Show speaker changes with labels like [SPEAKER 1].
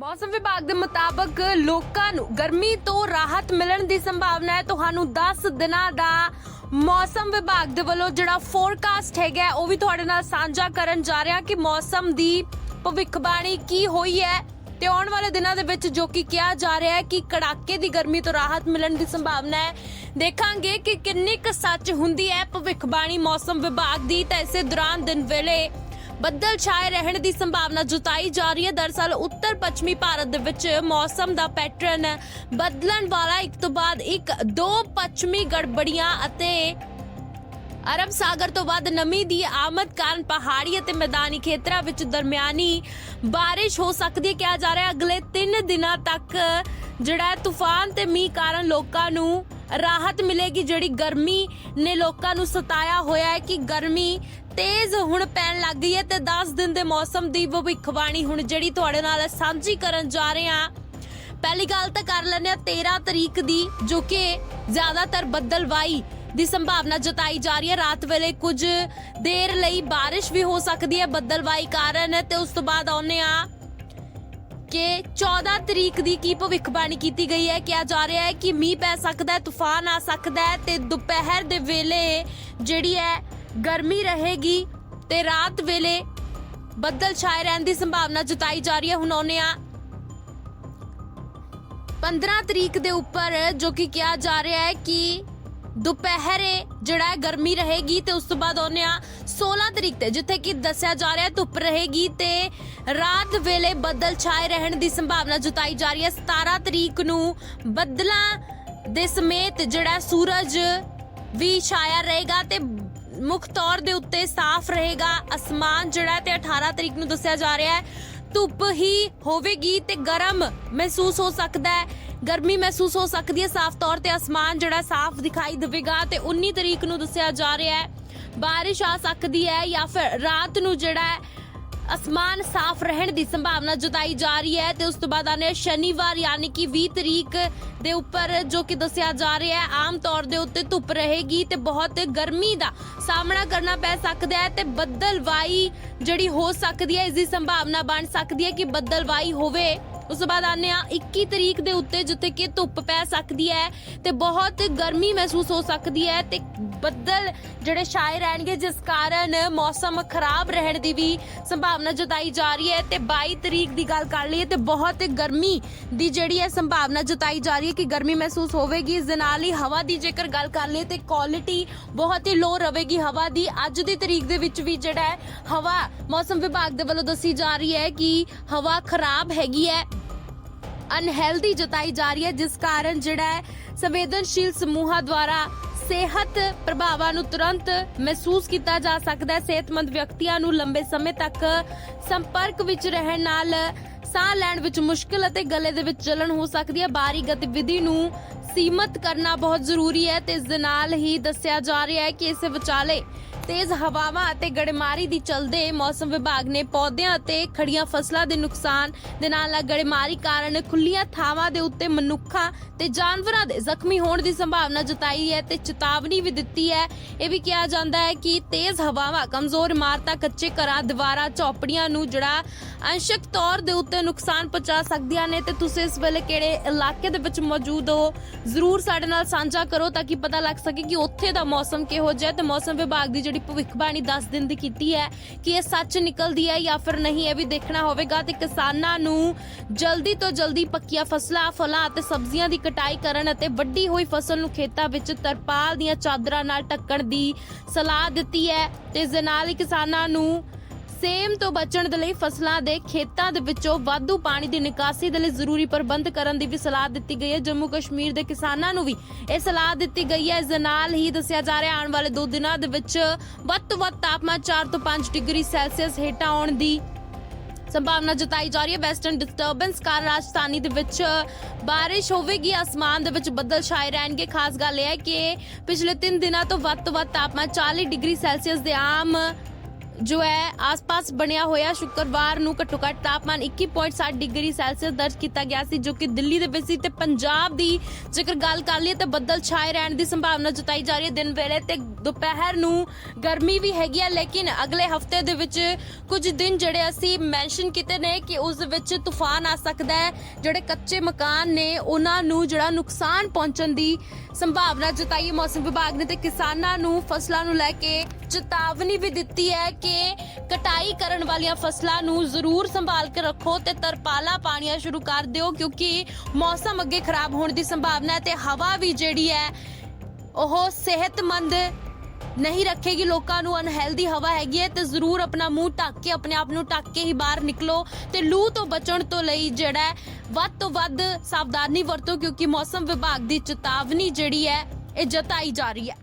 [SPEAKER 1] ਮੌਸਮ ਵਿਭਾਗ ਦੇ ਮੁਤਾਬਕ ਲੋਕਾਂ ਨੂੰ ਗਰਮੀ ਤੋਂ ਰਾਹਤ ਮਿਲਣ ਦੀ ਸੰਭਾਵਨਾ ਹੈ। ਤੁਹਾਨੂੰ 10 ਦਿਨਾਂ ਦਾ ਮੌਸਮ ਵਿਭਾਗ ਦੇ ਵੱਲੋਂ ਜਿਹੜਾ ਫੋਰਕਾਸਟ ਹੈਗਾ, ਉਹ ਵੀ ਤੁਹਾਡੇ ਨਾਲ ਸਾਂਝਾ ਕਰਨ ਜਾ ਰਿਹਾ ਕਿ ਮੌਸਮ ਦੀ ਭਵਿੱਖਬਾਣੀ ਕੀ ਹੋਈ ਹੈ ਤੇ ਆਉਣ ਵਾਲੇ ਦਿਨਾਂ ਦੇ ਵਿੱਚ ਜੋ ਕਿ ਕਿਹਾ ਜਾ ਰਿਹਾ ਹੈ ਕਿ ਕੜਾਕੇ ਦੀ ਗਰਮੀ ਤੋਂ ਰਾਹਤ ਮਿਲਣ ਦੀ ਸੰਭਾਵਨਾ ਹੈ। ਦੇਖਾਂਗੇ ਕਿ ਕਿੰਨੀ ਕੁ ਸੱਚ ਹੁੰਦੀ ਹੈ ਭਵਿੱਖਬਾਣੀ ਮੌਸਮ ਵਿਭਾਗ ਦੀ, ਤਾਂ ਇਸੇ ਦੌਰਾਨ ਦਿਨ ਵੇਲੇ ਬੱਦਲ ਛਾਏ ਰਹਿਣ ਦੀ ਸੰਭਾਵਨਾ ਜਤਾਈ ਜਾ ਰਹੀ ਹੈ। ਦਰਸਲ ਉੱਤਰ ਪੱਛਮੀ ਭਾਰਤ ਦੇ ਵਿੱਚ ਮੌਸਮ ਦਾ ਪੈਟਰਨ ਬਦਲਣ ਵਾਲਾ ਇੱਕ ਤੋਂ ਬਾਅਦ ਇੱਕ, ਦੋ ਪੱਛਮੀ ਗੜਬੜੀਆਂ ਅਤੇ ਅਰਬ ਸਾਗਰ ਤੋਂ ਬਾਅਦ ਨਮੀ ਦੀ ਆਮਦ ਕਾਰਨ ਪਹਾੜੀ ਅਤੇ ਮੈਦਾਨੀ ਖੇਤਰਾਂ ਵਿੱਚ ਦਰਮਿਆਨੀ ਬਾਰਿਸ਼ ਹੋ ਸਕਦੀ ਹੈ ਕਿਹਾ ਜਾ ਰਿਹਾ ਅਗਲੇ 3 ਦਿਨਾਂ ਤੱਕ ਜਿਹੜਾ ਤੂਫਾਨ ਤੇ ਮੀਂਹ ਕਾਰਨ ਲੋਕਾਂ ਨੂੰ ਰਾਹਤ ਮਿਲੇਗੀ ਜਿਹੜੀ ਗਰਮੀ ਨੇ ਲੋਕਾਂ ਨੂੰ ਸਤਾਇਆ ਹੋਇਆ ਹੈ ਕਿ ਗਰਮੀ ਤੇਜ਼ ਹੁਣ ਪੈਣ ਲੱਗ ਗਈ ਹੈ ਤੇ 10 ਦਿਨ ਦੇ ਮੌਸਮ ਦੀ ਭਵਿੱਖਬਾਣੀ ਹੁਣ ਜਿਹੜੀ ਤੁਹਾਡੇ ਨਾਲ ਸਾਂਝੀ ਕਰਨ ਜਾ ਰਹੇ ਹਾਂ। ਪਹਿਲੀ ਗੱਲ ਤਾਂ ਕਰ ਲੈਂਦੇ ਆ 13 ਤਰੀਕ ਦੀ, ਜੋ ਕਿ ਜ਼ਿਆਦਾਤਰ ਬੱਦਲਵਾਈ ਦੀ ਸੰਭਾਵਨਾ ਜਤਾਈ ਜਾ ਰਹੀ ਹੈ। ਰਾਤ ਵੇਲੇ ਕੁਝ ਦੇਰ ਲਈ ਬਾਰਿਸ਼ ਵੀ ਹੋ ਸਕਦੀ ਹੈ ਬੱਦਲਵਾਈ ਕਾਰਨ ਤੇ ਉਸ ਤੋਂ ਬਾਅਦ ਆਉਨੇ ਆ ਕਿ 14 ਤਰੀਕ ਦੀ ਕੀ ਭਵਿੱਖਬਾਣੀ ਕੀਤੀ ਗਈ ਹੈ? ਕਿਹਾ ਜਾ ਰਿਹਾ ਹੈ ਕਿ ਮੀਂਹ ਪੈ ਸਕਦਾ ਹੈ, ਤੂਫਾਨ ਆ ਸਕਦਾ ਹੈ ਤੇ ਦੁਪਹਿਰ ਦੇ ਵੇਲੇ ਜਿਹੜੀ ਹੈ ਗਰਮੀ ਰਹੇਗੀ ਤੇ ਰਾਤ ਵੇਲੇ ਬੱਦਲ ਛਾਏ ਰਹਿਣ ਦੀ ਸੰਭਾਵਨਾ ਜਤਾਈ ਜਾ ਰਹੀ ਹੈ। ਹੁਣ ਆਉਨੇ ਆ 15 ਤਰੀਕ ਦੇ ਉੱਪਰ ਜੋ ਕਿ ਕਿਹਾ ਜਾ ਰਿਹਾ ਹੈ ਕਿ ਦੁਪਹਿਰੇ ਜਿਹੜਾ ਹੈ ਗਰਮੀ ਰਹੇਗੀ ਤੇ ਉਸ ਤੋਂ ਬਾਅਦ ਆਉਂਦੇ ਆ 16 ਤਰੀਕ ਤੇ, ਜਿੱਥੇ ਕਿ ਦੱਸਿਆ ਜਾ ਰਿਹਾ ਧੁੱਪ ਰਹੇਗੀ ਤੇ ਰਾਤ ਵੇਲੇ ਬੱਦਲ ਛਾਏ ਰਹਿਣ ਦੀ ਸੰਭਾਵਨਾ ਜਤਾਈ ਜਾ ਰਹੀ ਹੈ। 17 ਤਰੀਕ ਨੂੰ ਬੱਦਲਾਂ ਦੇ ਸਮੇਤ ਜਿਹੜਾ ਸੂਰਜ ਵੀ ਛਾਇਆ ਰਹੇਗਾ ਤੇ ਮੁੱਖ ਤੌਰ ਦੇ ਉੱਤੇ ਸਾਫ਼ ਰਹੇਗਾ। ਅਸਮਾਨ ਜਿਹੜਾ ਹੈ ਤੇ 18 ਤਰੀਕ ਨੂੰ ਦੱਸਿਆ ਜਾ ਰਿਹਾ ਹੈ। ਧੁੱਪ ਹੀ ਹੋਵੇਗੀ ਤੇ ਗਰਮ ਮਹਿਸੂਸ ਹੋ ਸਕਦਾ ਹੈ। ਗਰਮੀ ਮਹਿਸੂਸ ਹੋ ਸਕਦੀ ਹੈ। ਸਾਫ਼ ਤੌਰ ਤੇ ਅਸਮਾਨ ਜਿਹੜਾ ਸਾਫ਼ ਦਿਖਾਈ ਦੇਵੇਗਾ ਤੇ 19 ਤਰੀਕ ਨੂੰ ਦੱਸਿਆ ਜਾ ਰਿਹਾ ਹੈ। ਬਾਰਿਸ਼ ਆ ਸਕਦੀ ਹੈ ਜਾਂ ਫਿਰ ਰਾਤ ਨੂੰ ਜਿਹੜਾ ਹੈ, ਅਸਮਾਨ ਸਾਫ਼ ਰਹਿਣ ਦੀ ਸੰਭਾਵਨਾ ਜਤਾਈ ਜਾ ਰਹੀ ਹੈ ਤੇ ਉਸ ਤੋਂ ਬਾਅਦ ਆਨੇ ਸ਼ਨੀਵਾਰ, ਯਾਨੀ ਕਿ 20 ਤਰੀਕ ਦੇ ਉੱਪਰ ਜੋ ਕਿ ਦੱਸਿਆ ਜਾ ਰਿਹਾ ਹੈ, ਆਮ ਤੌਰ ਦੇ ਉੱਤੇ ਧੁੱਪ ਰਹੇਗੀ ਤੇ ਬਹੁਤ ਗਰਮੀ ਦਾ ਸਾਹਮਣਾ ਕਰਨਾ ਪੈ ਸਕਦਾ ਹੈ ਤੇ ਬੱਦਲਵਾਈ ਜਿਹੜੀ ਹੋ ਸਕਦੀ ਹੈ, ਇਸ ਦੀ ਸੰਭਾਵਨਾ ਬਣ ਸਕਦੀ ਹੈ ਕਿ ਬੱਦਲਵਾਈ ਹੋਵੇ। ਉਸ ਤੋਂ ਬਾਅਦ ਆਨੇ ਆ 21 ਤਰੀਕ ਦੇ ਉੱਤੇ ਜਿੱਥੇ ਕਿ ਧੁੱਪ ਪੈ ਸਕਦੀ ਹੈ ਤੇ ਬਹੁਤ ਗਰਮੀ ਮਹਿਸੂਸ ਹੋ ਸਕਦੀ ਹੈ ਤੇ ਬੱਦਲ ਜਿਹੜੇ ਛਾਏ ਰਹਿਣਗੇ, ਜਿਸ ਕਾਰਨ ਮੌਸਮ ਖਰਾਬ ਰਹਿਣ ਦੀ ਵੀ ਸੰਭਾਵਨਾ ਜਤਾਈ ਜਾ ਰਹੀ ਹੈ ਤੇ 22 ਤਰੀਕ ਦੀ ਗੱਲ ਕਰ ਲਈਏ ਤੇ ਬਹੁਤ ਗਰਮੀ ਦੀ ਜਿਹੜੀ ਹੈ ਸੰਭਾਵਨਾ ਜਤਾਈ ਜਾ ਰਹੀ ਹੈ ਕਿ ਗਰਮੀ ਮਹਿਸੂਸ ਹੋਵੇਗੀ। ਇਸ ਦੇ ਨਾਲ ਹੀ ਹਵਾ ਦੀ ਜੇਕਰ ਗੱਲ ਕਰ ਲਈਏ ਤੇ ਕੁਆਲਿਟੀ ਬਹੁਤ ਹੀ ਲੋ ਰਹੇਗੀ। ਹਵਾ ਦੀ ਅੱਜ ਦੀ ਤਰੀਕ ਦੇ ਵਿੱਚ ਵੀ ਜਿਹੜਾ ਹੈ, ਹਵਾ ਮੌਸਮ ਵਿਭਾਗ ਦੇ ਵੱਲੋਂ ਦੱਸੀ ਜਾ ਰਹੀ ਹੈ ਕਿ ਹਵਾ ਖਰਾਬ ਹੈਗੀ ਹੈ। ਅਨਹੈਲਦੀ ਜਤਾਈ ਜਾ ਰਹੀ ਹੈ, ਜਿਸ ਕਾਰਨ ਜਿਹੜਾ ਹੈ, ਸੰਵੇਦਨਸ਼ੀਲ ਸਮੂਹਾਂ ਦੁਆਰਾ ਸਿਹਤ ਪ੍ਰਭਾਵਾਂ ਨੂੰ ਤੁਰੰਤ ਮਹਿਸੂਸ ਕੀਤਾ ਜਾ ਸਕਦਾ ਹੈ। ਸਿਹਤਮੰਦ ਵਿਅਕਤੀਆਂ ਨੂੰ ਲੰਬੇ ਸਮੇਂ ਤੱਕ ਸੰਪਰਕ ਵਿੱਚ ਰਹਿਣ ਨਾਲ ਸਾਹ ਲੈਣ ਵਿੱਚ ਮੁਸ਼ਕਲ ਅਤੇ ਗਲੇ ਦੇ ਵਿੱਚ ਜਲਨ ਹੋ ਸਕਦੀ ਹੈ। ਬਾਹਰੀ ਗਤੀਵਿਧੀ ਨੂੰ ਸੀਮਤ ਕਰਨਾ ਬਹੁਤ ਜ਼ਰੂਰੀ ਹੈ ਤੇ ਇਸ ਦੇ ਨਾਲ ਹੀ ਦੱਸਿਆ ਜਾ ਰਿਹਾ ਹੈ ਕਿ ਇਸ ਵਿਚਾਲੇ ਤੇਜ਼ ਹਵਾਵਾਂ ਅਤੇ ਗੜੇਮਾਰੀ ਦੀ ਚਲਦੇ ਮੌਸਮ ਵਿਭਾਗ ਨੇ ਪੌਦਿਆਂ ਅਤੇ ਖੜੀਆਂ ਫਸਲਾਂ ਦੇ ਨੁਕਸਾਨ ਦੇ ਨਾਲ ਨਾਲ ਗੜੇਮਾਰੀ ਕਾਰਨ ਖੁੱਲੀਆਂ ਥਾਵਾਂ ਦੇ ਉੱਤੇ ਮਨੁੱਖਾਂ ਤੇ ਜਾਨਵਰਾਂ ਦੇ ਜ਼ਖਮੀ ਹੋਣ ਦੀ ਸੰਭਾਵਨਾ ਜਤਾਈ ਹੈ ਤੇ ਚੇਤਾਵਨੀ ਵੀ ਦਿੱਤੀ ਹੈ। ਇਹ ਵੀ ਕਿਹਾ ਜਾਂਦਾ ਹੈ ਕਿ ਤੇਜ਼ ਹਵਾਵਾਂ ਕਮਜ਼ੋਰ ਇਮਾਰਤਾਂ, ਕੱਚੇ ਘਰਾਂ, ਦੀਵਾਰਾਂ, ਝੌਪੜੀਆਂ ਨੂੰ ਜਿਹੜਾ ਅੰਸ਼ਕ ਤੌਰ ਦੇ ਉੱਤੇ ਨੁਕਸਾਨ ਪਹੁੰਚਾ ਸਕਦੀਆਂ ਨੇ ਤੇ ਤੁਸੀਂ ਇਸ ਵੇਲੇ ਕਿਹੜੇ ਇਲਾਕੇ ਦੇ ਵਿੱਚ ਮੌਜੂਦ ਹੋ? ਜ਼ਰੂਰ ਸਾਡੇ ਨਾਲ ਸਾਂਝਾ ਕਰੋ ਤਾਂ ਕਿ ਪਤਾ ਲੱਗ ਸਕੇ ਕਿ ਉੱਥੇ ਦਾ ਮੌਸਮ ਕਿਹੋ ਜਿਹਾ ਤੇ ਮੌਸਮ ਵਿਭਾਗ ਦੀ ਜਿਹੜੀ ਭਵਿੱਖਬਾਣੀ 10 ਦਿਨ ਦੀ ਕੀਤੀ ਹੈ ਕਿ ਇਹ ਸੱਚ ਨਿਕਲਦੀ ਹੈ ਜਾਂ ਫਿਰ ਨਹੀਂ, ਇਹ ਵੀ ਦੇਖਣਾ ਹੋਵੇਗਾ ਤੇ ਕਿਸਾਨਾਂ ਨੂੰ ਜਲਦੀ ਤੋਂ ਜਲਦੀ ਪੱਕੀਆਂ ਫਸਲਾਂ, ਫਲਾਂ ਅਤੇ ਸਬਜ਼ੀਆਂ ਦੀ ਕਟਾਈ ਕਰਨ ਅਤੇ ਵੱਡੀ ਹੋਈ ਫਸਲ ਨੂੰ ਖੇਤਾਂ ਵਿੱਚ ਤਰਪਾਲ ਦੀਆਂ ਚਾਦਰਾਂ ਨਾਲ ਢੱਕਣ ਦੀ ਸਲਾਹ ਦਿੱਤੀ ਹੈ ਤੇ ਇਸ ਦੇ ਨਾਲ ਹੀ ਕਿਸਾਨਾਂ ਨੂੰ ਸੇਮ ਤੋਂ ਬਚਣ ਦੇ ਲਈ ਫਸਲਾਂ ਦੇ ਖੇਤਾਂ ਦੇ ਵਿੱਚੋਂ ਵਾਧੂ ਪਾਣੀ ਦੀ ਨਿਕਾਸੀ ਦੇ ਲਈ ਜ਼ਰੂਰੀ ਪ੍ਰਬੰਧ ਕਰਨ ਦੀ ਵੀ ਸਲਾਹ ਦਿੱਤੀ ਗਈ ਹੈ। ਜੰਮੂ ਕਸ਼ਮੀਰ ਦੇ ਕਿਸਾਨਾਂ ਨੂੰ ਵੀ ਇਹ ਸਲਾਹ ਦਿੱਤੀ ਗਈ ਹੈ। ਇਸ ਦੇ ਨਾਲ ਹੀ ਦੱਸਿਆ ਜਾ ਰਿਹਾ, ਆਉਣ ਵਾਲੇ 2 ਦਿਨਾਂ ਦੇ ਵਿੱਚ ਵੱਧ ਤੋਂ ਵੱਧ ਤਾਪਮਾਨ 4 ਤੋਂ 5 ਡਿਗਰੀ ਸੈਲਸੀਅਸ ਹੇਠਾਂ ਆਉਣ ਦੀ ਸੰਭਾਵਨਾ ਜਤਾਈ ਜਾ ਰਹੀ ਹੈ। ਵੈਸਟਰਨ ਡਿਸਟਰਬੈਂਸ ਕਾਰਨ ਰਾਜਧਾਨੀ ਦੇ ਵਿੱਚ ਬਾਰਿਸ਼ ਹੋਵੇਗੀ। ਆਸਮਾਨ ਦੇ ਵਿੱਚ ਬੱਦਲ ਛਾਏ ਰਹਿਣਗੇ। ਖਾਸ ਗੱਲ ਇਹ ਹੈ ਕਿ ਪਿਛਲੇ 3 ਦਿਨਾਂ ਤੋਂ ਵੱਧ ਤੋਂ ਵੱਧ ਤਾਪਮਾਨ 40 ਡਿਗਰੀ ਸੈਲਸੀਅਸ ਦੇ ਆਮ ਜੋ ਹੈ, ਆਸ-ਪਾਸ ਬਣਿਆ ਹੋਇਆ ਸ਼ੁੱਕਰਵਾਰ ਨੂੰ ਘੱਟੋ ਘੱਟ ਤਾਪਮਾਨ 21.7 ਡਿਗਰੀ ਸੈਲਸੀਅਸ ਦਰਜ ਕੀਤਾ ਗਿਆ ਸੀ, ਜੋ ਕਿ ਦਿੱਲੀ ਦੇ ਵਿੱਚ ਸੀ ਤੇ ਪੰਜਾਬ ਦੀ ਜੇਕਰ ਗੱਲ ਕਰ ਲਈਏ ਤਾਂ ਬੱਦਲ ਛਾਏ ਰਹਿਣ ਦੀ ਸੰਭਾਵਨਾ ਜਤਾਈ ਜਾ ਰਹੀ ਹੈ ਦਿਨ ਵੇਲੇ ਤੇ ਦੁਪਹਿਰ ਨੂੰ ਗਰਮੀ ਵੀ ਹੈਗੀ ਹੈ, ਲੇਕਿਨ ਅਗਲੇ ਹਫ਼ਤੇ ਦੇ ਵਿੱਚ ਕੁਝ ਦਿਨ ਜਿਹੜੇ ਅਸੀਂ ਮੈਂਸ਼ਨ ਕੀਤੇ ਨੇ ਕਿ ਉਸ ਵਿੱਚ ਤੂਫਾਨ ਆ ਸਕਦਾ ਹੈ, ਜਿਹੜੇ ਕੱਚੇ ਮਕਾਨ ਨੇ ਉਹਨਾਂ ਨੂੰ ਜਿਹੜਾ ਨੁਕਸਾਨ ਪਹੁੰਚਣ ਦੀ ਸੰਭਾਵਨਾ ਜਤਾਈ ਹੈ ਮੌਸਮ ਵਿਭਾਗ ਨੇ ਤੇ ਕਿਸਾਨਾਂ ਨੂੰ, ਫਸਲਾਂ ਨੂੰ ਲੈ ਕੇ ਚੇਤਾਵਨੀ ਵੀ ਦਿੱਤੀ ਹੈ ਕਿ ਕਟਾਈ ਕਰਨ ਵਾਲੀਆਂ ਫਸਲਾਂ ਨੂੰ ਜ਼ਰੂਰ ਸੰਭਾਲ ਕੇ ਰੱਖੋ ਤੇ ਤਰਪਾਲਾ ਪਾਣੀਆਂ ਸ਼ੁਰੂ ਕਰ ਦਿਓ, ਕਿਉਂਕਿ ਮੌਸਮ ਅੱਗੇ ਖਰਾਬ ਹੋਣ ਦੀ ਸੰਭਾਵਨਾ ਹੈ ਤੇ ਹਵਾ ਵੀ ਜਿਹੜੀ ਹੈ, ਉਹ ਸਿਹਤਮੰਦ ਨਹੀਂ ਰੱਖੇਗੀ। ਲੋਕਾਂ ਨੂੰ ਅਨਹੈਲਦੀ ਹਵਾ ਹੈਗੀ ਹੈ ਤੇ ਜ਼ਰੂਰ ਆਪਣਾ ਮੂੰਹ ਢੱਕ ਕੇ ਆਪਣੇ ਆਪ ਨੂੰ ਢੱਕ ਕੇ ਹੀ ਬਾਹਰ ਨਿਕਲੋ ਤੇ ਲੂ ਤੋਂ ਬਚਣ ਤੋਂ ਲਈ ਜਿਹੜਾ ਹੈ, ਵੱਧ ਤੋਂ ਵੱਧ ਸਾਵਧਾਨੀ ਵਰਤੋ ਕਿਉਂਕਿ ਮੌਸਮ ਵਿਭਾਗ ਦੀ ਚੇਤਾਵਨੀ ਜਿਹੜੀ ਹੈ ਇਹ ਜਤਾਈ ਜਾ ਰਹੀ ਹੈ।